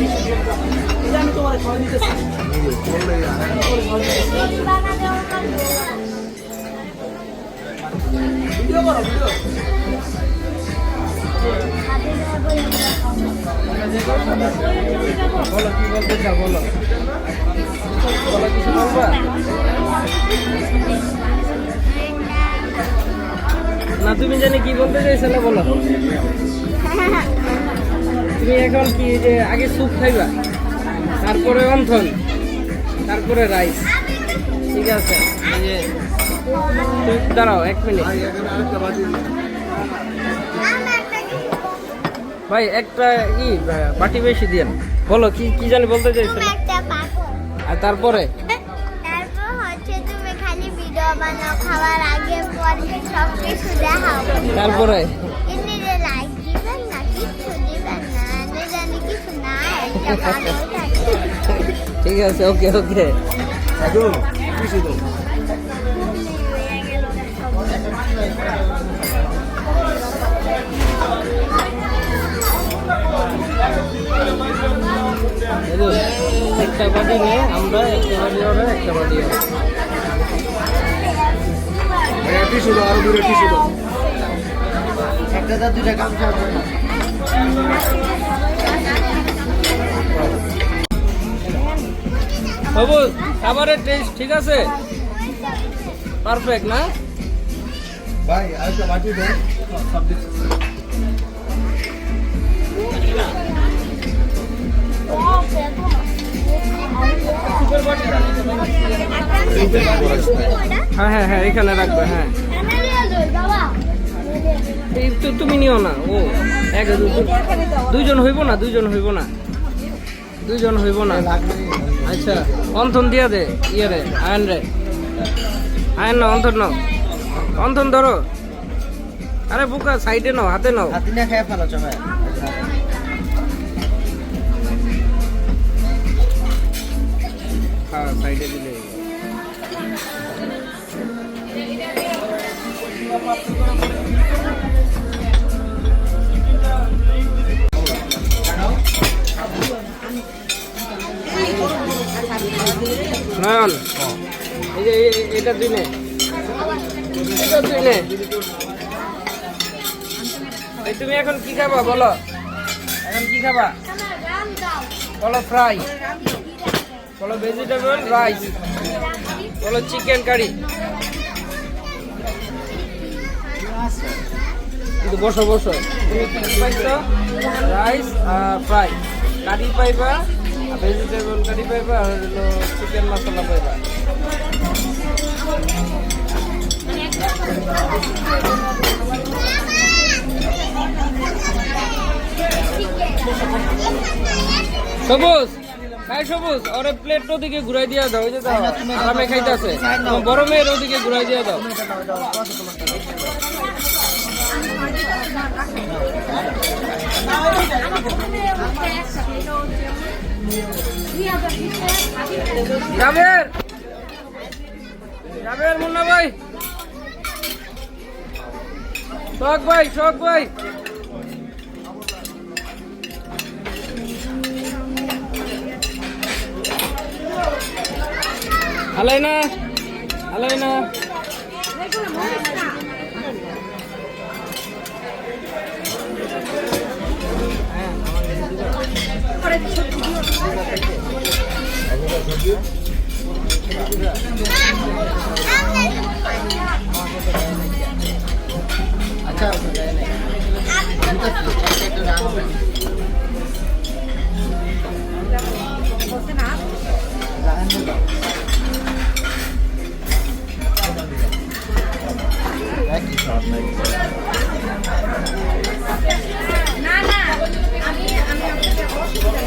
আমি তোমার খাওয়া দিতেছি ভিডিও বলো কি বলতে চাও বলো বলো কিছু বলবা না, তুমি জানি কি বলতে চাইছিলে, বলো। তুমি এখন কি যে আগে স্যুপ খাইবা? তারপরে অন্থন তারপরে রাইস। ঠিক আছে দাঁড়াও এক মিনিট। ভাই একটা ই বাটি বেশি দিয়েন। বলো কি কি জানি বলতে পাগল আর তারপরে তারপর? ঠিক আছে ওকে ওকে। একটা বাটি নিয়ে আমরা একটা বাটি ওরা একটা বাটি টিসু দাও আরও দূরে টিসু দাও। একটা দা দুইটা গামছা। সবুজ খাবারের টেস্ট ঠিক আছে? পারফেক্ট না? ভাই আরেকটা বাটি দেন। হ্যাঁ হ্যাঁ হ্যাঁ এখানে রাখবে হ্যাঁ। এই তো তুমি নিও না ও এক দু- দুইজন হইব না দুজন হইব না। দুইজন হইব না? আচ্ছা অন্থন দিয়া দে ইয়ে রে আয়ন রে। আয়ন না অন্থন নাও। অন্থন ধরো। আরে বুকা সাইডে নাও হাতে নাও। হাতি না খেয়ে ফেলো চবে হ্যাঁ সাইডে দিলে। নয়ন এই যে এটা তুই নে এটা তুই নে তুমি এখন কি খাবা, বলো? এখন কি খাবা? বলো ফ্রাই বলো ভেজিটেবল রাইস বলো চিকেন কারি কিন্তু বসো বসো। তুমি কি পাইছো? রাইস ফ্রাই কারি পাইবা? ভেজিটেবল কারি পাইবা, আর হলো চিকেন মশলা পাইবা। সবুজ খাই সবুজ, ওরে প্লেট ওদিকে ঘুরাই দিয়া দাও যে দাও আরামে খাইতেছে। বড় মেয়ের ওদিকে ঘুরাই দিয়া দাও। জাবের জাবের মুন্না ভাই! শখ ভাই শখ ভাই! হালাই না अच्छा না না আমি আমি আপনাকে অসুবিধা